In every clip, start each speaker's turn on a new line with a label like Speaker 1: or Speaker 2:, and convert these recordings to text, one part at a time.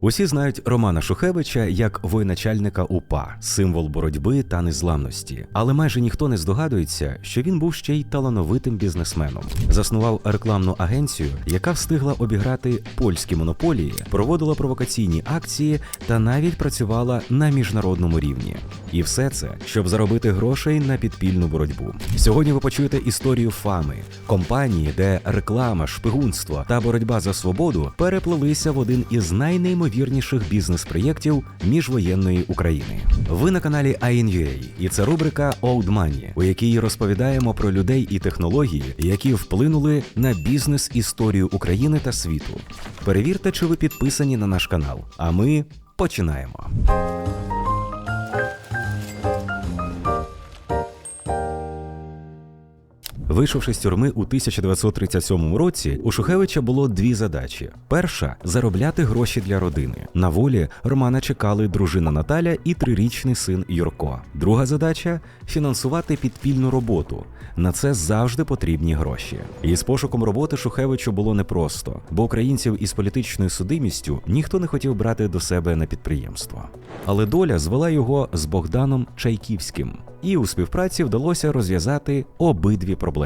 Speaker 1: Усі знають Романа Шухевича як воєначальника УПА, символ боротьби та незламності. Але майже ніхто не здогадується, що він був ще й талановитим бізнесменом. Заснував рекламну агенцію, яка встигла обіграти польські монополії, проводила провокаційні акції та навіть працювала на міжнародному рівні. І все це, щоб заробити грошей на підпільну боротьбу. Сьогодні ви почуєте історію фами компанії, де реклама, шпигунство та боротьба за свободу переплелися в один із найнеймовірніших бізнес-проєктів міжвоєнної України. Ви на каналі INUA, і це рубрика Old Money, у якій розповідаємо про людей і технології, які вплинули на бізнес-історію України та світу. Перевірте, чи ви підписані на наш канал. А ми починаємо. Вийшовши з тюрми у 1937 році, у Шухевича було дві задачі: перша заробляти гроші для родини. На волі Романа чекали дружина Наталя і трирічний син Юрко. Друга задача фінансувати підпільну роботу. На це завжди потрібні гроші. І з пошуком роботи Шухевичу було непросто, бо українців із політичною судимістю ніхто не хотів брати до себе на підприємство. Але доля звела його з Богданом Чайківським, і у співпраці вдалося розв'язати обидві проблеми.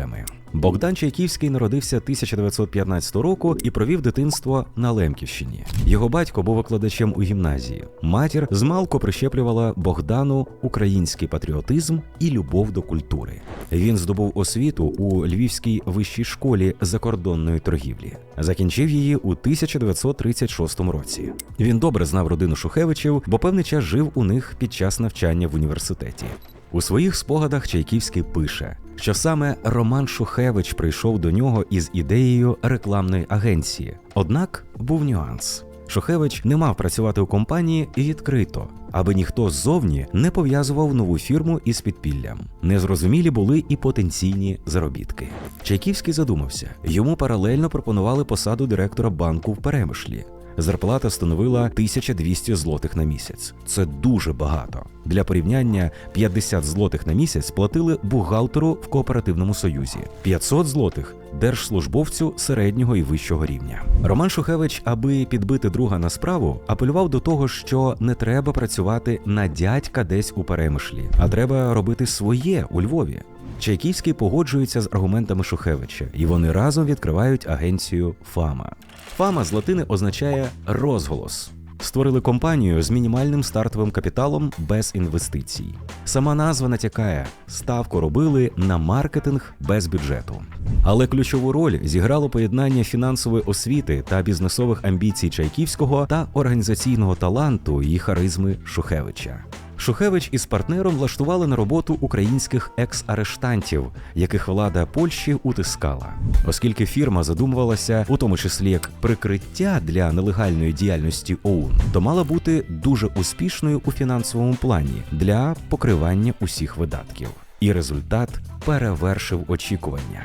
Speaker 1: Богдан Чайківський народився 1915 року і провів дитинство на Лемківщині. Його батько був викладачем у гімназії. Матір змалку прищеплювала Богдану український патріотизм і любов до культури. Він здобув освіту у Львівській вищій школі закордонної торгівлі. Закінчив її у 1936 році. Він добре знав родину Шухевичів, бо певний час жив у них під час навчання в університеті. У своїх спогадах Чайківський пише, що саме Роман Шухевич прийшов до нього із ідеєю рекламної агенції. Однак був нюанс. Шухевич не мав працювати у компанії відкрито, аби ніхто ззовні не пов'язував нову фірму із підпіллям. Незрозумілі були і потенційні заробітки. Чайківський задумався. Йому паралельно пропонували посаду директора банку в Перемишлі. Зарплата становила 1200 злотих на місяць. Це дуже багато. Для порівняння 50 злотих на місяць платили бухгалтеру в кооперативному союзі, 500 злотих держслужбовцю середнього і вищого рівня. Роман Шухевич, аби підбити друга на справу, апелював до того, що не треба працювати на дядька десь у перемишлі, а треба робити своє у Львові. Чайківський погоджується з аргументами Шухевича, і вони разом відкривають агенцію Фама. Фама з латини означає розголос. Створили компанію з мінімальним стартовим капіталом без інвестицій. Сама назва натякає, ставку робили на маркетинг без бюджету. Але ключову роль зіграло поєднання фінансової освіти та бізнесових амбіцій Чайківського та організаційного таланту і харизми Шухевича. Шухевич із партнером влаштували на роботу українських екс-арештантів, яких влада Польщі утискала, оскільки фірма задумувалася, у тому числі як прикриття для нелегальної діяльності ОУН, то мала бути дуже успішною у фінансовому плані для покривання усіх видатків. І результат перевершив очікування.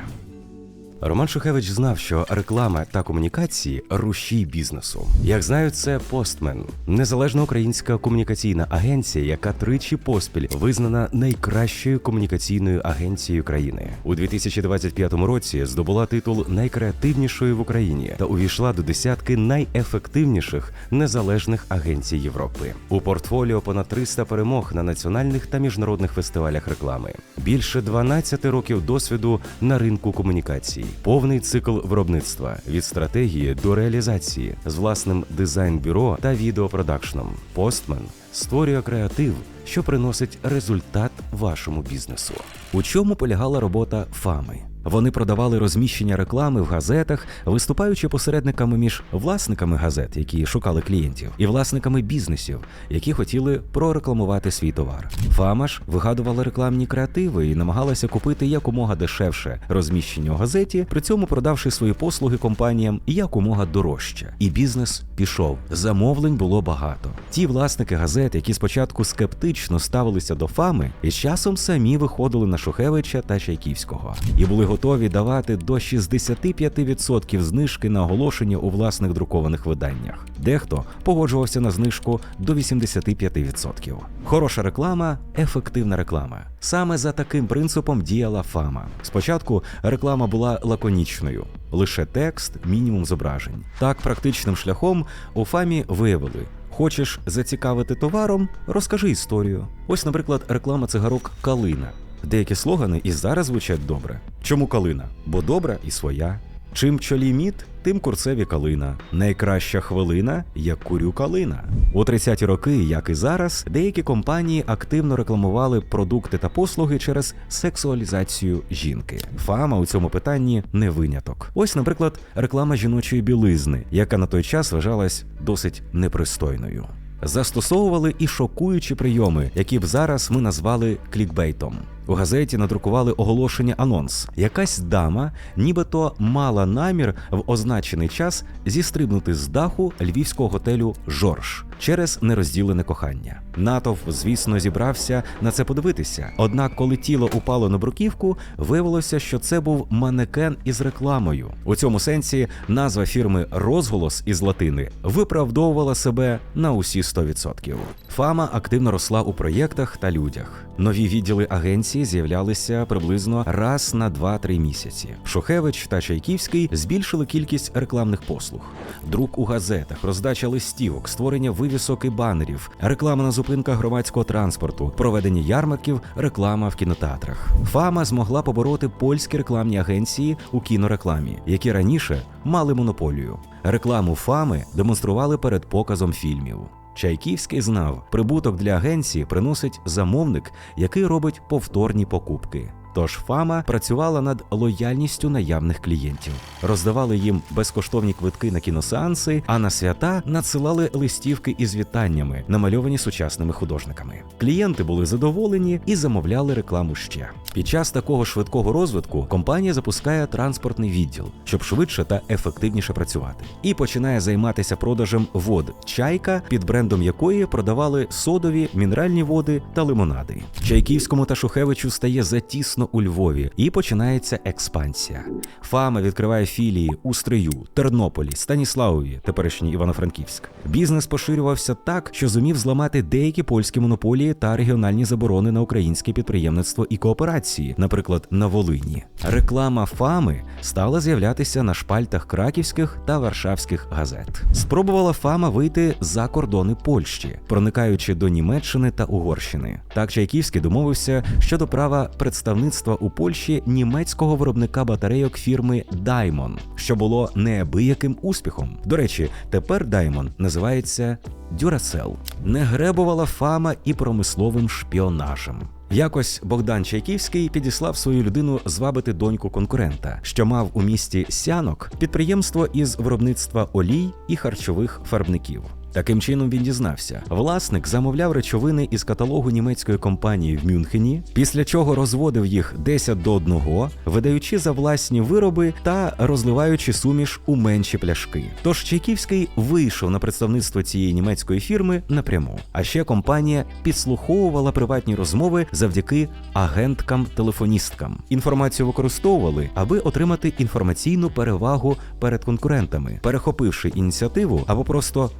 Speaker 1: Роман Шухевич знав, що реклама та комунікації рушій бізнесу. Як знають, це постмен, незалежна українська комунікаційна агенція, яка тричі поспіль визнана найкращою комунікаційною агенцією країни. У 2025 році здобула титул найкреативнішої в Україні та увійшла до десятки найефективніших незалежних агенцій Європи. У портфоліо понад 300 перемог на національних та міжнародних фестивалях реклами. Більше 12 років досвіду на ринку комунікацій повний цикл виробництва від стратегії до реалізації з власним дизайн-бюро та відеопродакшном. Постмен створює креатив, що приносить результат вашому бізнесу. У чому полягала робота фами? Вони продавали розміщення реклами в газетах, виступаючи посередниками між власниками газет, які шукали клієнтів, і власниками бізнесів, які хотіли прорекламувати свій товар. Фама ж вигадувала рекламні креативи і намагалася купити якомога дешевше розміщення у газеті, при цьому продавши свої послуги компаніям якомога дорожче. І бізнес пішов. Замовлень було багато. Ті власники газет, які спочатку скептично ставилися до фами, і з часом самі виходили на Шухевича та Чайківського і були готові готові давати до 65% знижки на оголошення у власних друкованих виданнях. Дехто погоджувався на знижку до 85%. Хороша реклама ефективна реклама. Саме за таким принципом діяла фама. Спочатку реклама була лаконічною, лише текст, мінімум зображень. Так, практичним шляхом у фамі виявили. Хочеш зацікавити товаром? Розкажи історію. Ось, наприклад, реклама цигарок Калина. Деякі слогани і зараз звучать добре. Чому калина? Бо добра і своя. Чим чолі мід, тим курцеві калина. Найкраща хвилина, як курю калина. У 30-ті роки, як і зараз, деякі компанії активно рекламували продукти та послуги через сексуалізацію жінки. Фама у цьому питанні не виняток. Ось, наприклад, реклама жіночої білизни, яка на той час вважалась досить непристойною. Застосовували і шокуючі прийоми, які б зараз ми назвали клікбейтом. У газеті надрукували оголошення анонс. Якась дама, нібито мала намір в означений час зістрибнути з даху львівського готелю Жорж через нерозділене кохання. Натовп, звісно, зібрався на це подивитися. Однак, коли тіло упало на бруківку, виявилося, що це був манекен із рекламою. У цьому сенсі назва фірми Розголос із латини виправдовувала себе на усі 100%. Фама активно росла у проєктах та людях. Нові відділи агенції з'являлися приблизно раз на 2-3 місяці. Шухевич та Чайківський збільшили кількість рекламних послуг, друк у газетах, роздача листівок, створення вивісок і банерів, реклама на зупинках громадського транспорту, проведення ярмарків, реклама в кінотеатрах. Фама змогла побороти польські рекламні агенції у кінорекламі, які раніше мали монополію. Рекламу фами демонстрували перед показом фільмів. Чайківський знав, прибуток для агенції приносить замовник, який робить повторні покупки. Тож Фама працювала над лояльністю наявних клієнтів, роздавали їм безкоштовні квитки на кіносеанси, а на свята надсилали листівки із вітаннями, намальовані сучасними художниками. Клієнти були задоволені і замовляли рекламу ще. Під час такого швидкого розвитку компанія запускає транспортний відділ, щоб швидше та ефективніше працювати, і починає займатися продажем вод чайка, під брендом якої продавали содові, мінеральні води та лимонади. Чайківському та Шухевичу стає затісно у Львові і починається експансія. Фама відкриває філії у Стрию, Тернополі, Станіславові, теперішній Івано-Франківськ. Бізнес поширювався так, що зумів зламати деякі польські монополії та регіональні заборони на українське підприємництво і кооперації, наприклад, на Волині. Реклама Фами стала з'являтися на шпальтах краківських та варшавських газет. Спробувала Фама вийти за кордони Польщі, проникаючи до Німеччини та Угорщини. Так Чайківський домовився щодо права представництва у Польщі німецького виробника батарейок фірми Daimon, що було неабияким успіхом. До речі, тепер Daimon називається Duracell. Не гребувала фама і промисловим шпіонажем. Якось Богдан Чайківський підіслав свою людину звабити доньку конкурента, що мав у місті сянок підприємство із виробництва олій і харчових фарбників. Таким чином він дізнався. Власник замовляв речовини із каталогу німецької компанії в Мюнхені, після чого розводив їх 10 до 1, видаючи за власні вироби та розливаючи суміш у менші пляшки. Тож Чайківський вийшов на представництво цієї німецької фірми напряму. А ще компанія підслуховувала приватні розмови завдяки агенткам-телефоністкам. Інформацію використовували, аби отримати інформаційну перевагу перед конкурентами, перехопивши ініціативу або просто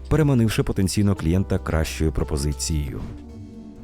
Speaker 1: переманивши потенційного клієнта кращою пропозицією.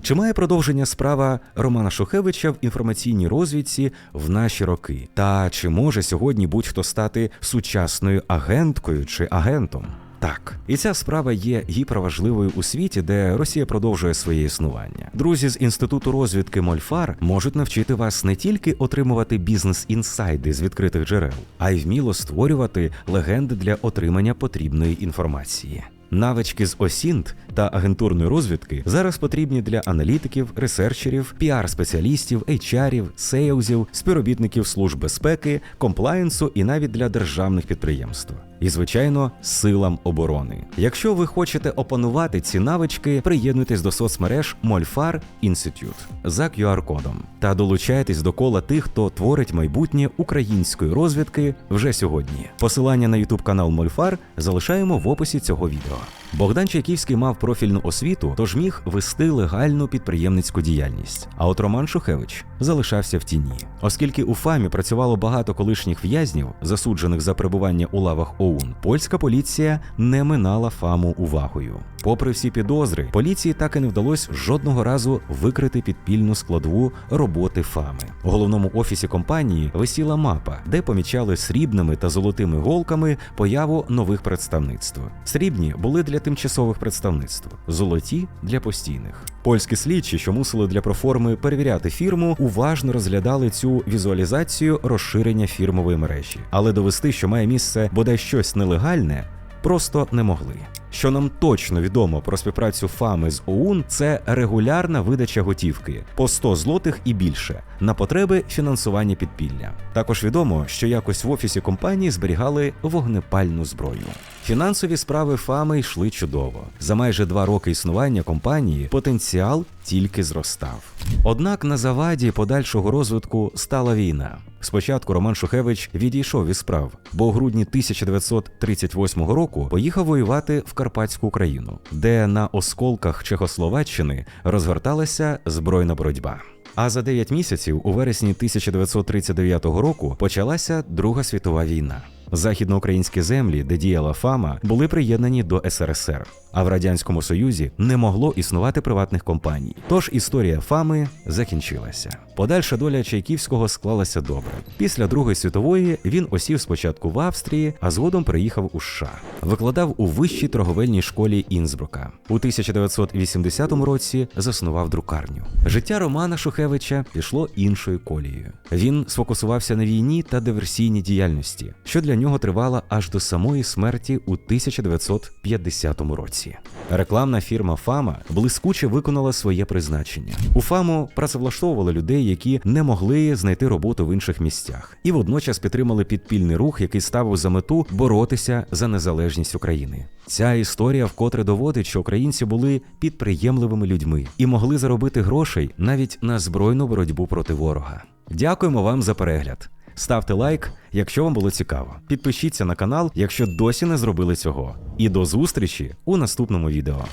Speaker 1: Чи має продовження справа Романа Шухевича в інформаційній розвідці в наші роки? Та чи може сьогодні будь-хто стати сучасною агенткою чи агентом? Так, і ця справа є гіперважливою у світі, де Росія продовжує своє існування. Друзі з інституту розвідки Мольфар можуть навчити вас не тільки отримувати бізнес-інсайди з відкритих джерел, а й вміло створювати легенди для отримання потрібної інформації. Навички з осінт та агентурної розвідки зараз потрібні для аналітиків, ресерчерів, піар-спеціалістів, HR-ів, сейлзів, співробітників служб безпеки, комплаєнсу і навіть для державних підприємств. І, звичайно, силам оборони. Якщо ви хочете опанувати ці навички, приєднуйтесь до соцмереж Мольфар Інститют за QR-кодом та долучайтесь до кола тих, хто творить майбутнє української розвідки вже сьогодні. Посилання на YouTube канал Мольфар залишаємо в описі цього відео. Богдан Чайківський мав профільну освіту, тож міг вести легальну підприємницьку діяльність. А от Роман Шухевич залишався в тіні, оскільки у ФАМі працювало багато колишніх в'язнів, засуджених за перебування у лавах ОУН. Польська поліція не минала ФАМу увагою. Попри всі підозри, поліції так і не вдалося жодного разу викрити підпільну складову роботи ФАМи. У головному офісі компанії висіла мапа, де помічали срібними та золотими голками появу нових представництв. Срібні були для тимчасових представництв, золоті для постійних. Польські слідчі, що мусили для проформи перевіряти фірму, уважно розглядали цю візуалізацію розширення фірмової мережі, але довести, що має місце бодай щось нелегальне, просто не могли. Що нам точно відомо про співпрацю ФАМи з ОУН, це регулярна видача готівки по 100 злотих і більше на потреби фінансування підпілля. Також відомо, що якось в офісі компанії зберігали вогнепальну зброю. Фінансові справи ФАМи йшли чудово. За майже два роки існування компанії потенціал тільки зростав. Однак на заваді подальшого розвитку стала війна. Спочатку Роман Шухевич відійшов із справ, бо у грудні 1938 року поїхав воювати в Карпатську Україну, де на осколках Чехословаччини розгорталася збройна боротьба. А за 9 місяців, у вересні 1939 року, почалася Друга світова війна. Західноукраїнські землі, де діяла ФАМа, були приєднані до СРСР. А в радянському союзі не могло існувати приватних компаній. Тож історія ФАМи закінчилася. Подальша доля Чайківського склалася добре. Після Другої світової він осів спочатку в Австрії, а згодом переїхав у США. Викладав у вищій торговельній школі Інсбрука. У 1980 році заснував друкарню. Життя Романа Шухевича пішло іншою колією. Він сфокусувався на війні та диверсійній діяльності, що для нього тривала аж до самої смерті у 1950 році. Рекламна фірма Фама блискуче виконала своє призначення. У Фаму працевлаштовували людей, які не могли знайти роботу в інших місцях, і водночас підтримали підпільний рух, який ставив за мету боротися за незалежність України. Ця історія вкотре доводить, що українці були підприємливими людьми і могли заробити грошей навіть на збройну боротьбу проти ворога. Дякуємо вам за перегляд. Ставте лайк, якщо вам було цікаво. Підпишіться на канал, якщо досі не зробили цього. І до зустрічі у наступному відео.